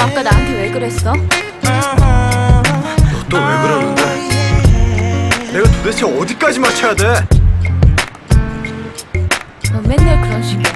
아까 나한테 왜 그랬어? 또왜 그러는데? 내가 도대체 어디까지 맞춰야 돼? 너 맨날 그런 식이야.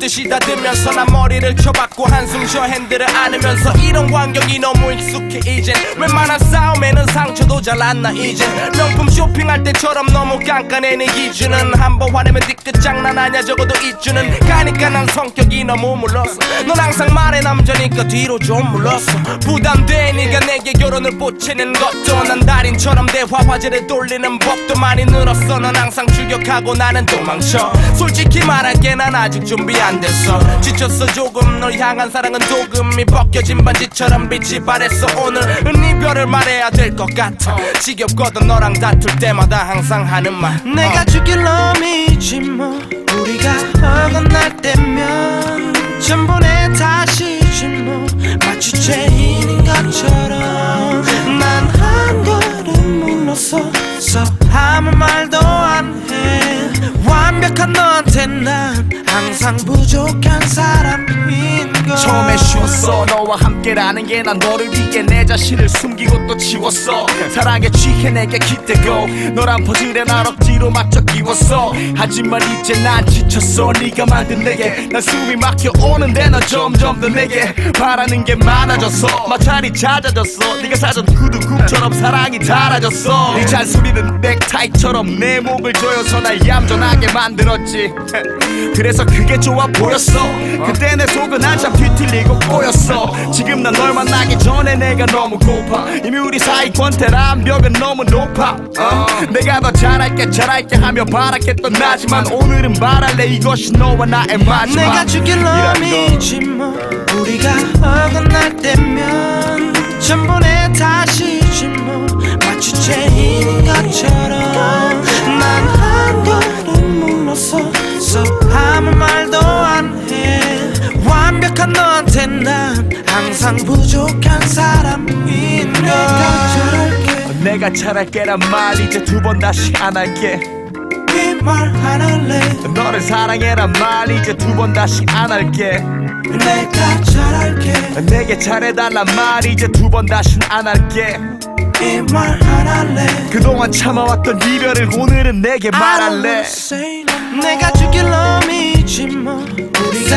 듯이 닫으면서 난 머리를 켜봤고 한숨 쉬어 핸들을 안으면서 이런 광경이 너무 익숙해 이젠. 웬만한 싸움에는 상처도 잘 안 나 이젠. 명품 쇼핑할 때처럼 너무 깐깐해 내 기준은. 한 번 화내면 뒤끝 장난 아냐 적어도 이주는. 가니까 난 성격이 너무 물렀어 넌 항상 말해 남자니까 뒤로 좀 물렀어 부담돼 네가 내게 결혼을 보채는 것도 난 달인처럼 대화 화제를 돌리는 법도 많이 늘었어. 넌 항상 출격하고 나는 도망쳐. 솔직히 말할게 난 아직 준비 안 됐어. 지쳤어 조금. 널 향한 사랑은 도금이 벗겨진 반지처럼 빛이 발했어. 오늘은 이별을 말해야 될 것 같아. 지겹거든 너랑 다툴 때마다 항상 하는 말. 내가 죽일 놈이지 뭐 완벽한 너한테 난 항상 부족한 사람인 걸 처음에 쉬웠어. 너와 함께라는 게 난 너를 위해 내 자신을 숨기고 또 지웠어. 사랑에 취해 내게 기대고 너란 퍼즐에 날 억지로 맞춰 끼웠어. 하지만 이제 난 지쳤어. 네가 만든 내게 난 숨이 막혀 오는데 넌 점점 더 내게 바라는 게 많아졌어. 마찰이 잦아졌어. 네가 사전 후두국처럼 사랑이 달아졌어. 네 잔소리는 넥타이처럼 내 목을 조여서 날 얌전하게 만들었지. 그래서 그게 좋아 보였어. 그때 내 속은 한참 뒤틀리고 꼬였어. 지금 난 널 만나기 전에 내가 너무 고파. 이미 우리 사이 권태란 벽은 너무 높아. 어? 내가 더 잘할게 잘할게 하며 바랐겠던 나지만 오늘은 말할래 이것이 너와 나의 마지막. 내가 죽일 놈이지 뭐. 우리가 어긋날 때면 완벽한 너한테 난 항상 부족한 사람인 걸 내가 잘할게란 말 이제 두 번 다시 안 할게. 이말안 할래 너를 사랑해란 말 이제 두 번 다시 안 할게. 내가 잘할게. 내게 잘해달란 말 이제 두 번 다신 안 할게. 이 말 안 할래 그동안 참아왔던 이별을 오늘은 내게 말할래. 내가 죽일 놈이지 뭐. 우리가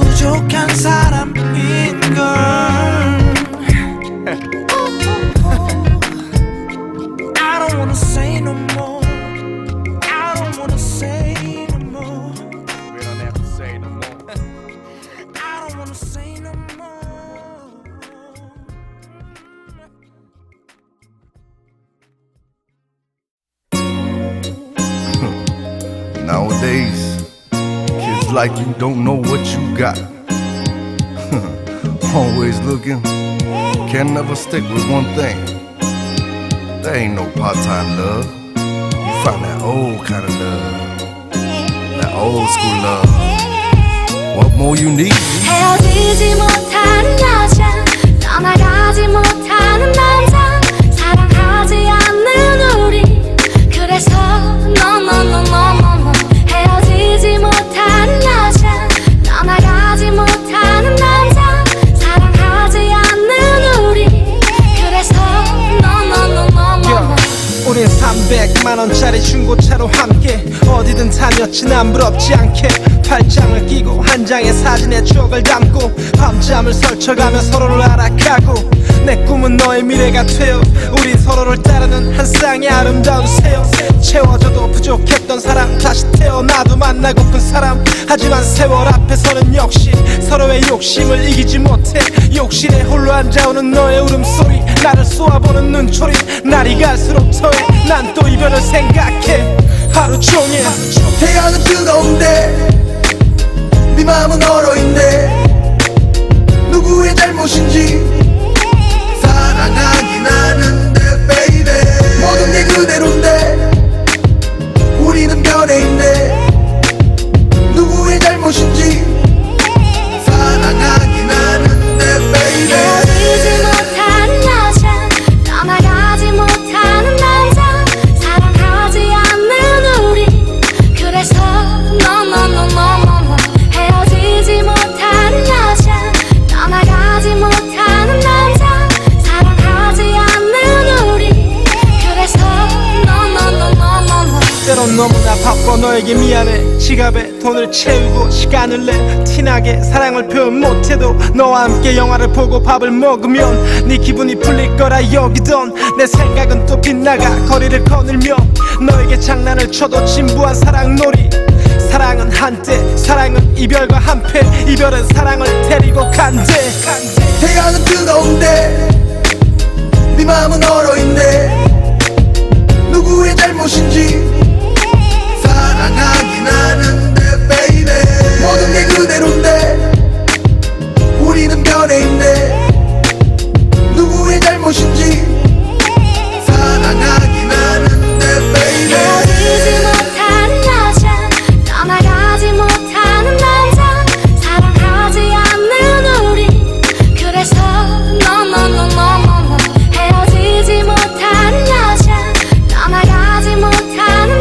wanna say no more. Nowadays, kids like you don't know what you got. Always looking, can never stick with one thing. There ain't no part time love. You find that old kind of love, that old school love. What more you need? 헤어지지 못하는 여자 떠나가지 못하 300만원짜리 중고차로 함께. 어디든 다녔지 난 부럽지 않게. 팔짱을 끼고 한 장의 사진에 추억을 담고 밤잠을 설쳐가며 서로를 알아가고 내 꿈은 너의 미래가 되어 우리 서로를 따르는 한 쌍의 아름다운 새요 채워져도 부족했던 사람 다시 태어나도 만나고픈 사람. 하지만 세월 앞에서는 역시 서로의 욕심을 이기지 못해. 욕실에 홀로 앉아오는 너의 울음소리 나를 쏘아보는 눈초리. 날이 갈수록 더해. 난 또 이별을 생각해. 하루 종일. 태양은 뜨거운데 네 마음은 얼어 나 바빠. 너에게 미안해. 지갑에 돈을 채우고 시간을 내. 티나게 사랑을 표현 못해도 너와 함께 영화를 보고 밥을 먹으면 네 기분이 풀릴 거라 여기던 내 생각은 또 빗나가 거리를 거닐며 너에게 장난을 쳐도 진부한 사랑놀이. 사랑은 한때 사랑은 이별과 한패. 이별은 사랑을 데리고 간대. 태양은 뜨거운데 네 마음은 얼어있네. 누구의 잘못인지 사랑하긴 하는데 baby. 모든 게 그대로인데